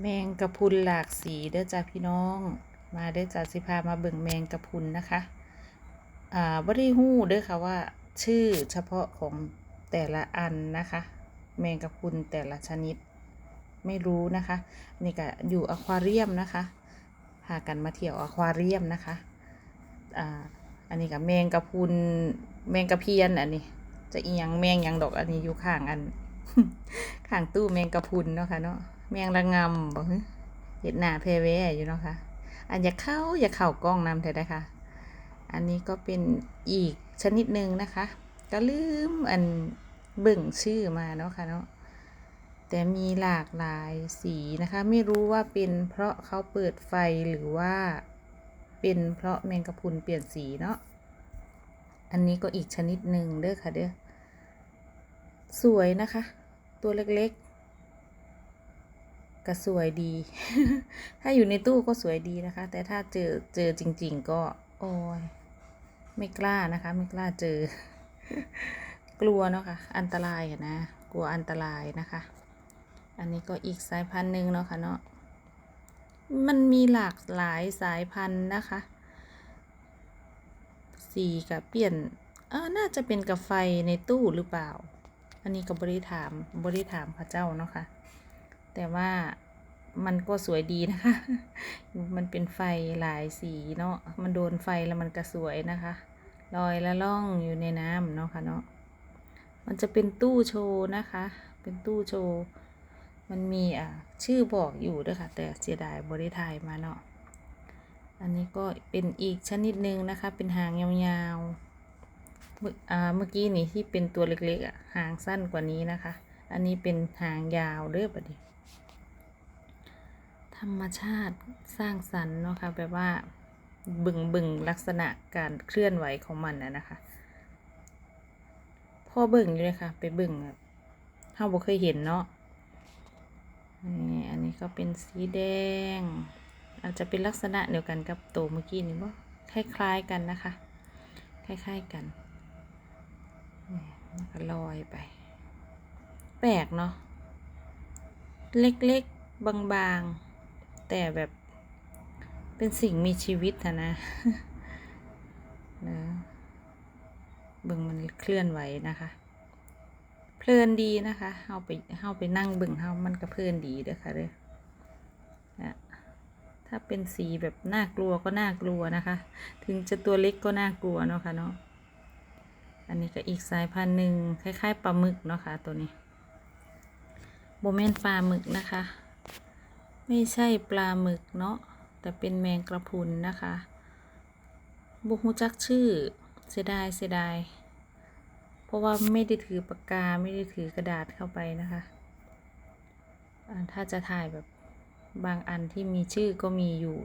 แมงกะพุนหลากสีเด้อจ้าพี่น้อง มาเด้อจ้าสิพามาเบิ่งแมงกะพุนนะคะ อ่าบ่ได้ฮู้เด้อค่ะว่า ชื่อเฉพาะของแต่ละอันนะคะ แมงกะพุนแต่ละชนิด ไม่รู้นะคะนี่ก็อยู่อควาเรียมนะคะพากันมาเที่ยวอควาเรียมนะคะ อ่า อันนี้ก็แมงกะพุนแมงกะเพียนอันนี้ จะเอียงแมงยังดอกอันนี้อยู่ข้างอัน ข้างตู้แมงกะพุนเนาะค่ะเนาะ แมงระงำบอกเห็ดหน้าเพแวอยู่เนาะค่ะอันอย่าเข้าอย่าเข้ากล้องนำเถอะนะคะอันนี้ก็เป็นอีกชนิดหนึ่งนะคะ ก็ลืมอันเบิ่งชื่อมาเนาะค่ะเนาะแต่มีหลากหลายสีนะคะ ไม่รู้ว่าเป็นเพราะเขาเปิดไฟหรือว่า เป็นเพราะแมงกะพรุนเปลี่ยนสีเนาะอันนี้ก็อีกชนิดหนึ่งเด้อค่ะเด้อสวยนะคะ ตัวเล็ก ก็สวยดี ถ้าอยู่ในตู้ก็สวยดีนะคะ แต่ถ้าเจอเจอจริง ๆ ก็โอ้ยไม่กล้านะคะ ไม่กล้าเจอ กลัวเนาะค่ะ อันตรายอะนะ กลัวอันตรายนะคะ อันนี้ก็อีกสายพันธุ์หนึ่งเนาะค่ะเนาะ มันมีหลากหลายสายพันธุ์นะคะ สีกับเปลี่ยน เออน่าจะเป็นกับไฟในตู้หรือเปล่า อันนี้ก็บริถามบริถามพระเจ้าเนาะค่ะแต่ว่า มันก็สวยดีนะคะ มันเป็นไฟหลายสีเนาะ มันโดนไฟแล้วมันก็สวยนะคะลอยละล่องอยู่ในน้ำเนาะค่ะเนาะ มันจะเป็นตู้โชว์นะคะ เป็นตู้โชว์ มันมีอ่าชื่อบอกอยู่ด้วยค่ะ แต่เสียดายบริไทยมาเนาะ อันนี้ก็เป็นอีกชนิดหนึ่งนะคะ เป็นหางยาวๆ เมื่อเมื่อกี้นี่ที่เป็นตัวเล็กๆอะ หางสั้นกว่านี้นะคะ อันนี้เป็นหางยาวเด้อบัดนี้ ธรรมชาติสร้างสรรค์เนาะค่ะแบบว่าบึงบึงลักษณะการเคลื่อนไหวของมันนะนะคะพ่อบิ่งอยู่เลยค่ะ ไปบิ่งอะเฮาบ่เคยเห็นเนาะนี่อันนี้ก็เป็นสีแดง อาจจะเป็นลักษณะเดียวกันกับตัวเมื่อกี้นี่บ่คล้ายๆกันนะคะ คล้ายๆกันนี่มันก็ลอยไป แปลกเนาะเล็กๆบางๆ แต่แบบเป็นสิ่งมีชีวิตอะนะนะเบิ่งมันเคลื่อนไหวนะคะ เพลินดีนะคะเฮาไปเฮาไปนั่งเบิ่งเฮามันก็เพลินดีเด้อค่ะเด้อนะถ้าเป็นสีแบบน่ากลัวก็น่ากลัวนะคะ ถึงจะตัวเล็กก็น่ากลัวเนาะค่ะเนาะอันนี้ก็อีกสายพันธุ์หนึ่งคล้าย ๆปลาหมึกเนาะค่ะตัวนี้โบเมนปลาหมึกนะคะ ไม่ใช่ปลาหมึกเนาะแต่เป็นแมงกระพุนนะคะบุฮูจักชื่อเสียดายเสียดายเพราะว่าไม่ได้ถือปากกาไม่ได้ถือกระดาษเข้าไปนะคะถ้าจะถ่ายแบบบางอันที่มีชื่อก็มีอยู่